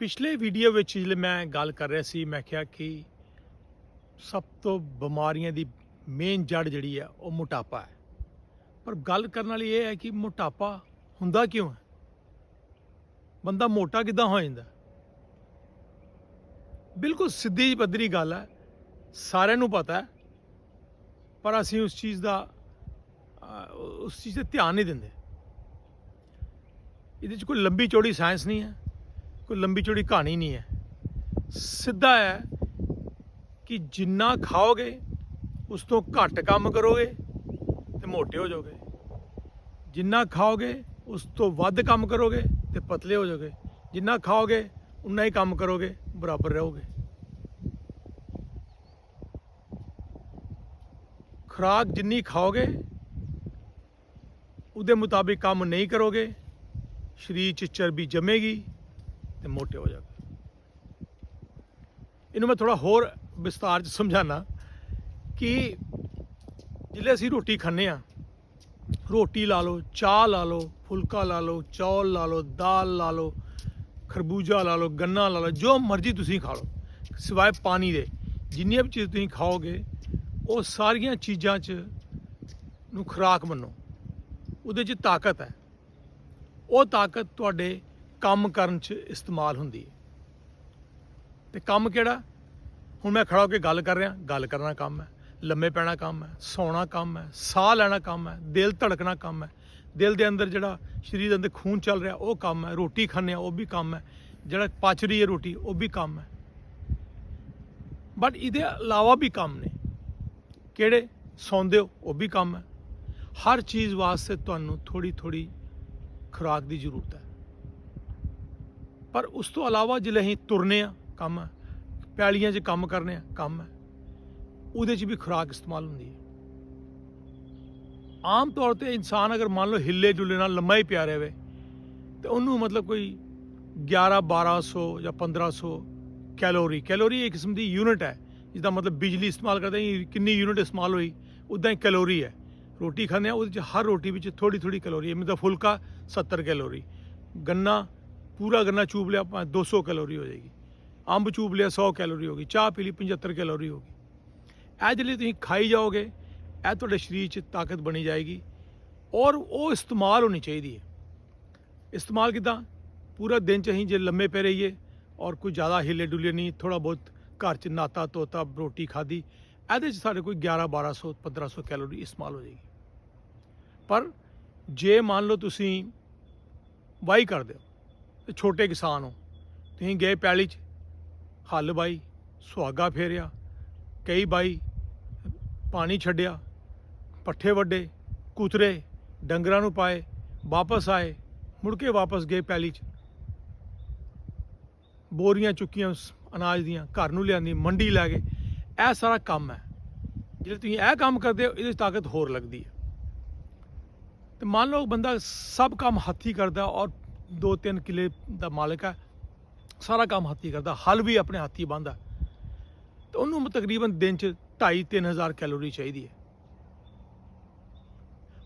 ਪਿਛਲੇ ਵੀਡੀਓ ਵਿੱਚ ਜਿਹੜੇ ਮੈਂ ਗੱਲ ਕਰ ਰਿਹਾ ਸੀ, ਮੈਂ ਕਿਹਾ ਕਿ ਸਭ ਤੋਂ ਬਿਮਾਰੀਆਂ ਦੀ ਮੇਨ ਜੜ ਜਿਹੜੀ ਹੈ, ਉਹ ਮੋਟਾਪਾ ਹੈ। ਪਰ ਗੱਲ ਕਰਨ ਵਾਲੀ ਇਹ ਹੈ ਕਿ ਮੋਟਾਪਾ ਹੁੰਦਾ ਕਿਉਂ ਹੈ? ਬੰਦਾ ਮੋਟਾ ਕਿਦਾਂ ਹੋ ਜਾਂਦਾ? ਬਿਲਕੁਲ ਸਿੱਧੀ ਪੱਧਰੀ ਗੱਲ ਹੈ, ਸਾਰਿਆਂ ਨੂੰ ਪਤਾ ਹੈ, ਪਰ ਅਸੀਂ ਉਸ ਚੀਜ਼ ਦਾ ਉਸ ਚੀਜ਼ ਤੇ ਧਿਆਨ ਨਹੀਂ ਦਿੰਦੇ। ਇਹਦੇ 'ਚ ਕੋਈ ਲੰਬੀ ਚੌੜੀ ਸਾਇੰਸ ਨਹੀਂ ਹੈ। ਕੋਈ ਲੰਬੀ ਚੌੜੀ ਕਹਾਣੀ ਨਹੀਂ ਹੈ। ਸਿੱਧਾ ਹੈ ਕਿ ਜਿੰਨਾ ਖਾਓਗੇ, ਉਸ ਤੋਂ ਘੱਟ ਕੰਮ ਕਰੋਗੇ ਤੇ ਮੋਟੇ ਹੋ ਜਾਓਗੇ। ਜਿੰਨਾ ਖਾਓਗੇ, ਉਸ ਤੋਂ ਵੱਧ ਕੰਮ ਕਰੋਗੇ ਤੇ ਪਤਲੇ ਹੋ ਜਾਓਗੇ। ਜਿੰਨਾ ਖਾਓਗੇ, ਉਨਾ ਹੀ ਕੰਮ ਕਰੋਗੇ, ਬਰਾਬਰ ਰਹੋਗੇ। ਖੁਰਾਕ ਜਿੰਨੀ ਖਾਓਗੇ, ਉਹਦੇ ਮੁਤਾਬਿਕ ਕੰਮ ਨਹੀਂ ਕਰੋਗੇ। ਸਰੀਰ 'ਚ ਚਰਬੀ ਜੰਮੇਗੀ। ਤੇ ਮੋਟੇ ਹੋ ਜਾਓਗੇ ਇਹਨੂੰ ਮੈਂ ਥੋੜਾ ਹੋਰ ਵਿਸਤਾਰ 'ਚ ਸਮਝਾਣਾ ਕਿ ਜਿਲੇ ਅਸੀਂ ਰੋਟੀ ਖਾਂਦੇ ਆ ਰੋਟੀ ਲਾ ਲਓ, ਚਾਹ ਲਾ ਲਓ, ਫੁਲਕਾ ਲਾ ਲਓ, ਚੌਲ ਲਾ ਲਓ, ਦਾਲ ਲਾ ਲਓ, ਖਰਬੂਜਾ ਲਾ ਲਓ, ਗੰਨਾ ਲਾ ਲਓ, ਜੋ ਮਰਜ਼ੀ ਤੁਸੀਂ ਖਾ ਲਓ, ਸਿਵਾਏ ਪਾਣੀ ਦੇ। ਜਿੰਨੀਆਂ ਵੀ ਚੀਜ਼ ਤੁਸੀਂ ਖਾਓਗੇ, ਉਹ ਸਾਰੀਆਂ ਚੀਜ਼ਾਂ 'ਚ ਨੂੰ ਖੁਰਾਕ ਮੰਨੋ। ਉਹਦੇ 'ਚ ਤਾਕਤ ਹੈ। ਉਹ ਤਾਕਤ ਤੁਹਾਡੇ ਕੰਮ ਕਰਨ 'ਚ ਇਸਤੇਮਾਲ ਹੁੰਦੀ ਹੈ। ਤੇ ਕੰਮ ਕਿਹੜਾ? ਹੁਣ ਮੈਂ ਖੜਾ ਹੋ ਕੇ ਗੱਲ ਕਰ ਰਿਹਾ, ਗੱਲ ਕਰਨਾ ਕੰਮ ਹੈ, ਲੰਮੇ ਪੈਣਾ ਕੰਮ ਹੈ, ਸੌਣਾ ਕੰਮ ਹੈ, ਸਾਹ ਲੈਣਾ ਕੰਮ ਹੈ, ਦਿਲ ਧੜਕਣਾ ਕੰਮ ਹੈ। ਦਿਲ ਦੇ ਅੰਦਰ ਜਿਹੜਾ ਸਰੀਰ ਦੇ ਅੰਦਰ ਖੂਨ ਚੱਲ ਰਿਹਾ, ਉਹ ਕੰਮ ਹੈ, ਰੋਟੀ ਖਾਂਦੇ ਆ ਉਹ ਵੀ ਕੰਮ ਹੈ। ਜਿਹੜਾ ਪਚ ਰਹੀ ਹੈ ਰੋਟੀ, ਉਹ ਵੀ ਕੰਮ ਹੈ। ਬਟ ਇਹਦੇ ਇਲਾਵਾ ਵੀ ਕੰਮ ਨੇ। ਕਿਹੜੇ? ਸੌਂਦੇ ਹੋ, ਉਹ ਵੀ ਕੰਮ ਹੈ। ਹਰ ਚੀਜ਼ ਵਾਸਤੇ ਤੁਹਾਨੂੰ ਥੋੜੀ ਥੋੜੀ ਖੁਰਾਕ ਦੀ ਜ਼ਰੂਰਤ ਹੈ। ਪਰ ਉਸ ਤੋਂ ਇਲਾਵਾ ਜਿਹੜੇ ਅਸੀਂ ਤੁਰਨੇ ਆ, ਕੰਮ ਹੈ ਪੈਲੀਆਂ 'ਚ ਕੰਮ ਕਰਨੇ ਆ, ਕੰਮ ਹੈ ਉਹਦੇ 'ਚ ਵੀ ਖੁਰਾਕ ਇਸਤੇਮਾਲ ਹੁੰਦੀ ਹੈ। ਆਮ ਤੌਰ ਤੇ ਇਨਸਾਨ ਅਗਰ ਮੰਨ ਲਓ ਹਿੱਲੇ ਜੁਲੇ ਨਾਲ ਲੰਮਾ ਹੀ ਪਿਆ ਰਹੇ, ਤੇ ਉਹਨੂੰ ਮਤਲਬ ਕੋਈ 11 1200 ਜਾਂ 1500 ਕੈਲੋਰੀ ਕੈਲੋਰੀ ਇੱਕ ਕਿਸਮ ਦੀ ਯੂਨਿਟ ਹੈ ਜਿਹਦਾ ਮਤਲਬ ਬਿਜਲੀ ਇਸਤੇਮਾਲ ਕਰਦੇ ਹਾਂ ਕਿੰਨੀ ਯੂਨਿਟ ਇਸਤੇਮਾਲ ਹੋਈ, ਉਦਾਂ ਹੀ ਕੈਲੋਰੀ ਹੈ। ਰੋਟੀ ਖਾਂਦੇ ਆ ਉਹਦੇ ਵਿੱਚ ਹਰ ਰੋਟੀ ਵਿੱਚ ਥੋੜੀ ਥੋੜੀ ਕੈਲੋਰੀ ਹੈ, ਮਤਲਬ ਫੁਲਕਾ 70 ਕੈਲੋਰੀ, ਗੰਨਾ ਪੂਰਾ ਗੰਨਾ ਚੂਬ ਲਿਆ, ਆਪਾਂ 200 ਕੈਲੋਰੀ ਹੋ ਜਾਏਗੀ। ਅੰਬ ਚੂਬ ਲਿਆ 100 ਕੈਲੋਰੀ ਹੋ ਗਈ। ਚਾਹ ਪੀ ਲਈ 75 ਕੈਲੋਰੀ ਹੋ ਗਈ। ਇਹ ਜਿਹੜੀ ਤੁਸੀਂ ਖਾਈ ਜਾਓਗੇ, ਇਹ ਤੁਹਾਡੇ ਸਰੀਰ 'ਚ ਤਾਕਤ ਬਣੀ ਜਾਏਗੀ ਔਰ ਉਹ ਇਸਤੇਮਾਲ ਹੋਣੀ ਚਾਹੀਦੀ ਹੈ। ਇਸਤੇਮਾਲ ਕਿਦਾਂ? ਪੂਰਾ ਦਿਨ ਚ ਅਸੀਂ ਜੇ ਲੰਮੇ ਪੈ ਰਹੀਏ ਔਰ ਕੋਈ ਜ਼ਿਆਦਾ ਹਿੱਲੇ ਡੁੱਲੇ ਨਹੀਂ ਥੋੜਾ ਬਹੁਤ ਘਰ ਚ ਨਾਤਾ ਤੋਤਾ ਰੋਟੀ ਖਾਦੀ ਇਹਦੇ ਚ ਸਾਡੇ ਕੋਈ 11 1200 1500 ਕੈਲੋਰੀ ਇਸਤੇਮਾਲ ਹੋ ਜਾਏਗੀ। ਪਰ ਜੇ ਮੰਨ ਲਓ ਤੁਸੀਂ ਵਾਈ ਕਰਦੇ ਹੋ ਤੇ ਛੋਟੇ ਕਿਸਾਨ ਹੋ। ਤੁਸੀਂ ਗਏ ਪੈਲੀ ਚ, ਹੱਲ ਬਾਈ, ਸੁਹਾਗਾ ਫੇਰਿਆ, ਕਈ ਬਾਈ ਪਾਣੀ ਛੱਡਿਆ, ਪੱਠੇ ਵੱਡੇ, ਕੁਤਰੇ, ਡੰਗਰਾਂ ਨੂੰ ਪਾਏ, ਵਾਪਸ ਆਏ, ਮੁੜ ਕੇ ਵਾਪਸ ਗਏ ਪੈਲੀ 'ਚ। ਬੋਰੀਆਂ ਚੁੱਕੀਆਂ ਅਨਾਜ ਦੀਆਂ, ਘਰ ਨੂੰ ਲਿਆਂਦੀ, ਮੰਡੀ ਲੈ ਗਏ। ਇਹ ਸਾਰਾ ਕੰਮ ਹੈ। ਜੇ ਤੁਸੀਂ ਇਹ ਕੰਮ ਕਰਦੇ ਹੋ, ਇਹਦੇ ਤਾਕਤ ਹੋਰ ਲੱਗਦੀ ਹੈ। ਤੇ ਮੰਨ ਲਓ ਬੰਦਾ ਸਭ ਕੰਮ ਹੱਥੀ ਕਰਦਾ ਔਰ 2-3 ਕਿਲੇ ਦਾ ਮਾਲਕ ਹੈ, ਸਾਰਾ ਕੰਮ ਹੱਥੀ ਕਰਦਾ, ਹਲ ਵੀ ਆਪਣੇ ਹੱਥੀ ਬੰਦਾ ਤੇ ਉਹਨੂੰ ਤਕਰੀਬਨ ਦਿਨ 'ਚ 2.5-3000 ਕੈਲੋਰੀ ਚਾਹੀਦੀ ਹੈ।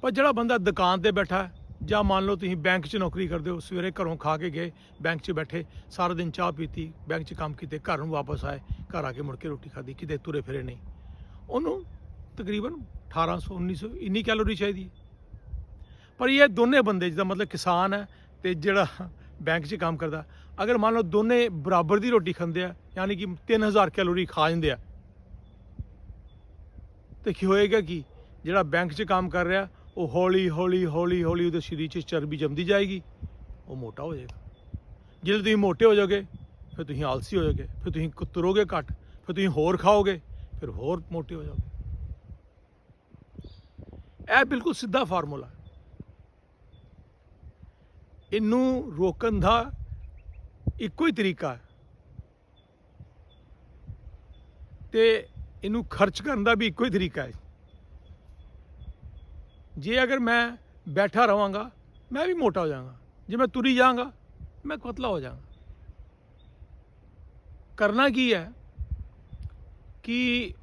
ਪਰ ਜਿਹੜਾ ਬੰਦਾ ਦੁਕਾਨ ਤੇ ਬੈਠਾ ਜਾਂ ਮੰਨ ਲਓ ਤੁਸੀਂ ਬੈਂਕ 'ਚ ਨੌਕਰੀ ਕਰਦੇ ਹੋ, ਸਵੇਰੇ ਘਰੋਂ ਖਾ ਕੇ ਗਏ, ਬੈਂਕ 'ਚ ਬੈਠੇ, ਸਾਰਾ ਦਿਨ ਚਾਹ ਪੀਤੀ, ਬੈਂਕ 'ਚ ਕੰਮ ਕੀਤੇ, ਘਰ ਨੂੰ ਵਾਪਸ ਆਏ, ਘਰ ਆ ਕੇ ਮੁੜ ਕੇ ਰੋਟੀ ਖਾਧੀ, ਕਿਤੇ ਤੁਰੇ ਫਿਰੇ ਨਹੀਂ। ਉਹਨੂੰ ਤਕਰੀਬਨ 1800 1900 ਇੰਨੀ ਕੈਲੋਰੀ ਚਾਹੀਦੀ ਹੈ। ਪਰ ਇਹ ਦੋਨੇ ਬੰਦੇ, ਜਿਹਦਾ ਮਤਲਬ ਕਿਸਾਨ ਹੈ ਤੇ ਜਿਹੜਾ ਬੈਂਕ 'ਚ ਕੰਮ ਕਰਦਾ, ਅਗਰ ਮੰਨ ਲਓ ਦੋਨੇ ਬਰਾਬਰ ਦੀ ਰੋਟੀ ਖਾਂਦੇ ਆ, ਯਾਨੀ ਕਿ 3000 ਕੈਲੋਰੀ ਖਾ ਜਾਂਦੇ ਆ, ਤੇ ਕੀ ਹੋਏਗਾ ਕਿ? ਜਿਹੜਾ ਬੈਂਕ 'ਚ ਕੰਮ ਕਰ ਰਿਹਾ, ਉਹ ਹੌਲੀ ਹੌਲੀ ਹੌਲੀ ਹੌਲੀ ਉਹਦੇ ਸਰੀਰ 'ਚ ਚਰਬੀ ਜੰਮਦੀ ਜਾਏਗੀ, ਉਹ ਮੋਟਾ ਹੋ ਜਾਏਗਾ। ਜਦੋਂ ਤੁਸੀਂ ਮੋਟੇ ਹੋ ਜਾਓਗੇ, ਫਿਰ ਤੁਸੀਂ ਆਲਸੀ ਹੋ ਜਾਓਗੇ, ਫਿਰ ਤੁਸੀਂ ਕ- ਤੁਰੋਗੇ ਘੱਟ, ਫਿਰ ਤੁਸੀਂ ਹੋਰ ਖਾਓਗੇ, ਫਿਰ ਹੋਰ ਮੋਟੇ ਹੋ ਜਾਓਗੇ। ਇਹ ਬਿਲਕੁਲ ਸਿੱਧਾ ਫਾਰਮੂਲਾ। ਇਹਨੂੰ ਰੋਕਣ ਦਾ ਇੱਕੋ ਹੀ ਤਰੀਕਾ ਹੈ। ਤੇ ਇਹਨੂੰ ਖਰਚ ਕਰਨ ਦਾ ਵੀ ਇੱਕੋ ਹੀ ਤਰੀਕਾ ਹੈ। ਜੇ ਅਗਰ ਮੈਂ ਬੈਠਾ ਰਵਾਂਗਾ, ਮੈਂ ਵੀ ਮੋਟਾ ਹੋ ਜਾਵਾਂਗਾ। ਜੇ ਮੈਂ ਤੁਰੀ ਜਾਵਾਂਗਾ, ਮੈਂ ਪਤਲਾ ਹੋ ਜਾਵਾਂਗਾ। ਕਰਨਾ ਕੀ ਹੈ ਕਿ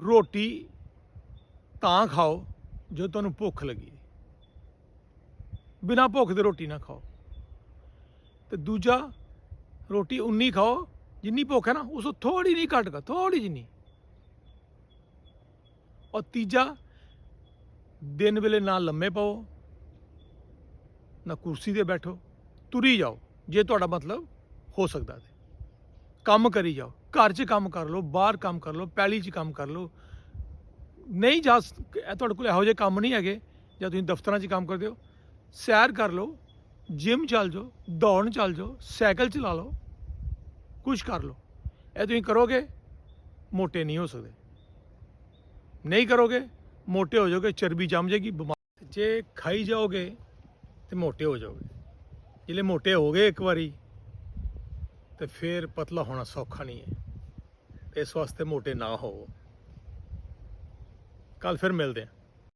ਰੋਟੀ ਤਾਂ ਖਾਓ ਜੋ ਤੁਹਾਨੂੰ ਭੁੱਖ ਲੱਗੀ। ਬਿਨਾ ਭੁੱਖ ਦੇ ਰੋਟੀ ਨਾ ਖਾਓ। ਤੇ ਦੂਜਾ, ਰੋਟੀ ਉਨੀ ਖਾਓ ਜਿੰਨੀ ਭੁੱਖ ਹੈ ਨਾ, ਉਸ ਤੋਂ ਥੋੜੀ ਨਹੀਂ ਘੱਟ ਕਰ ਥੋੜੀ ਜਿੰਨੀ ਔਰ ਤੀਜਾ, ਦਿਨ ਵੇਲੇ ਨਾ ਲੰਮੇ ਪਾਓ, ਨਾ ਕੁਰਸੀ ਤੇ ਬੈਠੋ, ਤੁਰੀ ਜਾਓ, ਜੇ ਤੁਹਾਡਾ ਮਤਲਬ ਹੋ ਸਕਦਾ ਤੇ। ਕੰਮ ਕਰੀ ਜਾਓ, ਘਰ 'ਚ ਕੰਮ ਕਰ ਲਓ, ਬਾਹਰ ਕੰਮ ਕਰ ਲਓ, ਪੈਲੀ 'ਚ ਕੰਮ ਕਰ ਲਓ। ਨਹੀਂ ਜਾ ਤੁਹਾਡੇ ਕੋਲ ਇਹੋ ਜਿਹੇ ਕੰਮ ਨਹੀਂ ਹੈਗੇ, ਜਾਂ ਤੁਸੀਂ ਦਫ਼ਤਰਾਂ 'ਚ ਕੰਮ ਕਰਦੇ ਹੋ ਸੈਰ ਕਰ ਲਓ ਜਿਮ ਚੱਲ ਜਾਓ ਦੌੜਨ ਚੱਲ ਜਾਓ, ਸਾਈਕਲ ਚਲਾ ਲਓ ਕੁਝ ਕਰ ਲਓ। ਇਹ ਤੁਸੀਂ ਕਰੋਗੇ, ਮੋਟੇ ਨਹੀਂ ਹੋ ਸਕਦੇ। ਨਹੀਂ ਕਰੋਗੇ, ਮੋਟੇ ਹੋ ਜਾਓਗੇ, ਚਰਬੀ ਜੰਮ ਜਾਏਗੀ, ਬਿਮਾਰ ਜੇ ਖਾਈ ਜਾਓਗੇ, ਤੇ ਮੋਟੇ ਹੋ ਜਾਓਗੇ। ਜਿਹੜੇ ਮੋਟੇ ਹੋ ਗਏ ਇੱਕ ਵਾਰੀ, ਤੇ ਫਿਰ ਪਤਲਾ ਹੋਣਾ ਸੌਖਾ ਨਹੀਂ ਹੈ। ਇਸ ਵਾਸਤੇ ਮੋਟੇ ਨਾ ਹੋਵੋ। ਕੱਲ ਫਿਰ ਮਿਲਦੇ ਹਾਂ।